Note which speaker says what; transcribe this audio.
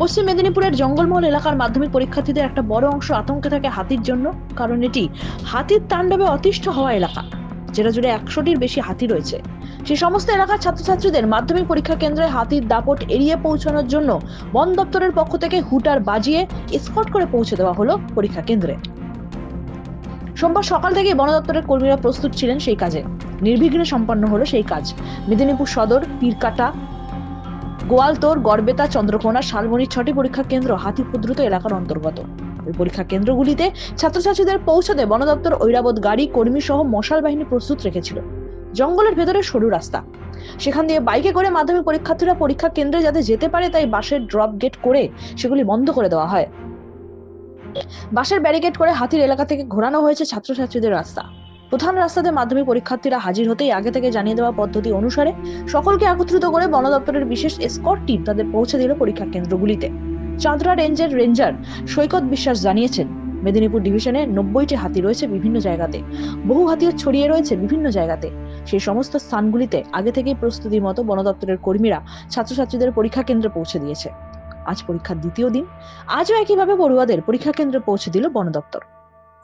Speaker 1: পশ্চিম মেদিনীপুরের জঙ্গলমহল এলাকার মাধ্যমিক পরীক্ষার্থীদের একটা বড় অংশ আতঙ্কে থাকে হাতির জন্য, কারণ এটি হাতির তাণ্ডবে অতিষ্ঠ হওয়া এলাকা, জেলা জুড়ে একশোটির বেশি হাতি রয়েছে। সেই সমস্ত এলাকার ছাত্রছাত্রীদের মাধ্যমিক পরীক্ষা কেন্দ্রে হাতির দাপট এড়িয়ে পৌঁছানোর জন্য বন দপ্তরের পক্ষ থেকে হুটার বাজিয়ে স্কট করে পৌঁছে দেওয়া হলো পরীক্ষা কেন্দ্রে। সোমবার সকাল থেকে বন দপ্তরের কর্মীরা প্রস্তুত ছিলেন সেই কাজে, নির্বিঘ্নে সম্পন্ন হলো সেই কাজ। মেদিনীপুর সদর, পীরকাটা গোয়ালতোর গড়বেতা চন্দ্রকোনা শালবনির ছটি পরীক্ষা কেন্দ্র হাতি উপদ্রুত এলাকার অন্তর্গত। ওই পরীক্ষা কেন্দ্রগুলিতে ছাত্রছাত্রীদের পৌঁছাতে বন দপ্তর ঐরাবত গাড়ি কর্মী সহ মশাল বাহিনী প্রস্তুত রেখেছিল। জঙ্গলের ভেতরে সরু রাস্তা। সেখান দিয়ে বাইকে করে মাধ্যমিক পরীক্ষার্থীরা পরীক্ষা কেন্দ্রে যাতে যেতে পারে তাই বাসের ড্রপ গেট করে সেগুলি বন্ধ করে দেওয়া হয়। বাসের ব্যারিকেড করে হাতির এলাকা থেকে ঘোরানো হয়েছে ছাত্রছাত্রীদের রাস্তা। প্রধান রাস্তাতে মাধ্যমিক পরীক্ষার্থীরা হাজির হতেই আগে থেকে জানিয়ে দেওয়া পদ্ধতি অনুসারে সকলকে একত্রিত করে বন দপ্তরের বিশেষ এসকর্ট টিম তাদের পৌঁছে দিল পরীক্ষা কেন্দ্রগুলিতে। চাঁদরা রেঞ্জের রেঞ্জার সৈকত বিশ্বাস জানিয়েছেন, মেদিনীপুর ডিভিশনে নব্বইটি হাতি রয়েছে বিভিন্ন জায়গাতে। বহু হাতিও ছড়িয়ে রয়েছে বিভিন্ন জায়গাতে। সেই সমস্ত স্থানগুলিতে আগে থেকেই প্রস্তুতির মতো বন দপ্তরের কর্মীরা ছাত্রছাত্রীদের পরীক্ষা কেন্দ্রে পৌঁছে দিয়েছে। আজ পরীক্ষার দ্বিতীয় দিন। আজও একইভাবে পড়ুয়াদের পরীক্ষা কেন্দ্রে পৌঁছে দিল বন দপ্তর।